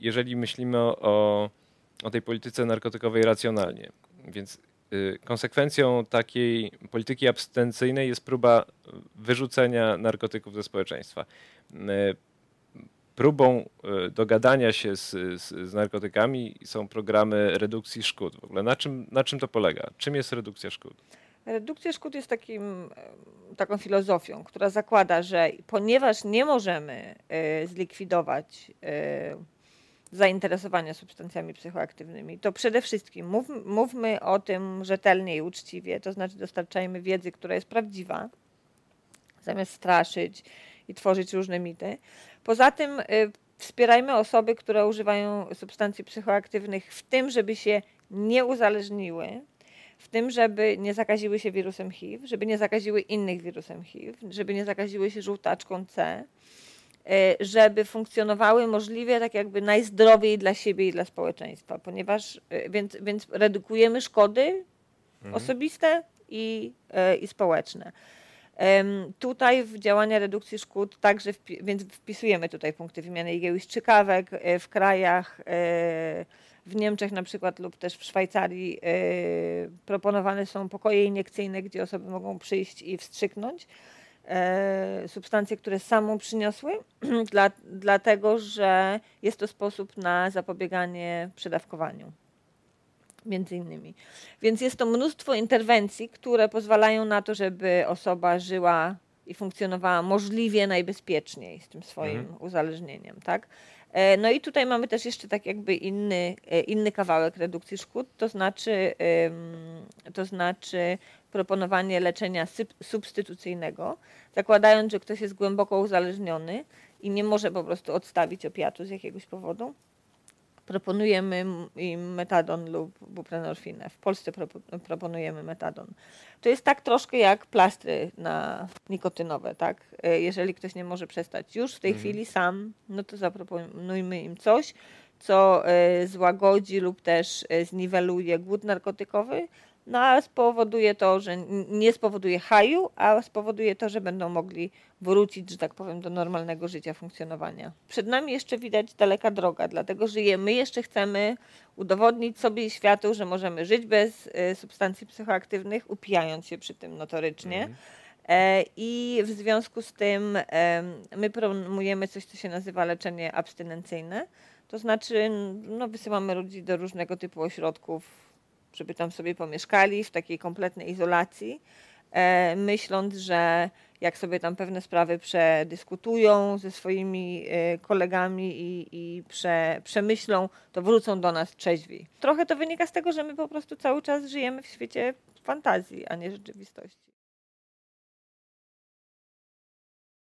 jeżeli myślimy o, o tej polityce narkotykowej racjonalnie. Więc y, konsekwencją takiej polityki abstencyjnej jest próba wyrzucenia narkotyków ze społeczeństwa. Y, próbą dogadania się z, z, z, narkotykami są programy redukcji szkód. W ogóle na czym, na czym to polega? Czym jest redukcja szkód? Redukcja szkód jest takim, taką filozofią, która zakłada, że ponieważ nie możemy y, zlikwidować y, zainteresowania substancjami psychoaktywnymi, to przede wszystkim mów, mówmy o tym rzetelnie i uczciwie, to znaczy dostarczajmy wiedzy, która jest prawdziwa, zamiast straszyć i tworzyć różne mity. Poza tym y, wspierajmy osoby, które używają substancji psychoaktywnych w tym, żeby się nie uzależniły, w tym, żeby nie zakaziły się wirusem HIV, żeby nie zakaziły innych wirusem HIV, żeby nie zakaziły się żółtaczką C, żeby funkcjonowały możliwie tak jakby najzdrowiej dla siebie i dla społeczeństwa, ponieważ e, więc, więc redukujemy szkody mhm. osobiste i, e, i społeczne. Tutaj w działania redukcji szkód także, więc wpisujemy tutaj punkty wymiany igieł i strzykawek w krajach w Niemczech na przykład lub też w Szwajcarii proponowane są pokoje iniekcyjne, gdzie osoby mogą przyjść i wstrzyknąć substancje, które samą przyniosły, dla, dlatego że jest to sposób na zapobieganie przedawkowaniu. Między innymi. Więc jest to mnóstwo interwencji, które pozwalają na to, żeby osoba żyła i funkcjonowała możliwie najbezpieczniej z tym swoim mhm. uzależnieniem. Tak? E, no i tutaj mamy też jeszcze tak jakby inny, e, inny kawałek redukcji szkód, to znaczy, to znaczy proponowanie leczenia substytucyjnego, zakładając, że ktoś jest głęboko uzależniony i nie może po prostu odstawić opiatu z jakiegoś powodu, proponujemy im metadon lub buprenorfinę. W Polsce proponujemy metadon. To jest tak troszkę jak plastry na nikotynowe, tak? E, jeżeli ktoś nie może przestać już w tej mhm. chwili sam, no to zaproponujmy im coś, co e, złagodzi lub też e, zniweluje głód narkotykowy, no a spowoduje to, że nie spowoduje haju, a spowoduje to, że będą mogli wrócić, że tak powiem, do normalnego życia, funkcjonowania. Przed nami jeszcze widać daleka droga, dlatego że my jeszcze chcemy udowodnić sobie i światu, że możemy żyć bez y, substancji psychoaktywnych, upijając się przy tym notorycznie. Mm. I w związku z tym my promujemy coś, co się nazywa leczenie abstynencyjne. To znaczy, no, wysyłamy ludzi do różnego typu ośrodków żeby tam sobie pomieszkali w takiej kompletnej izolacji, e, myśląc, że jak sobie tam pewne sprawy przedyskutują ze swoimi e, kolegami i, i prze, przemyślą, to wrócą do nas trzeźwi. Trochę to wynika z tego, że my po prostu cały czas żyjemy w świecie fantazji, a nie rzeczywistości.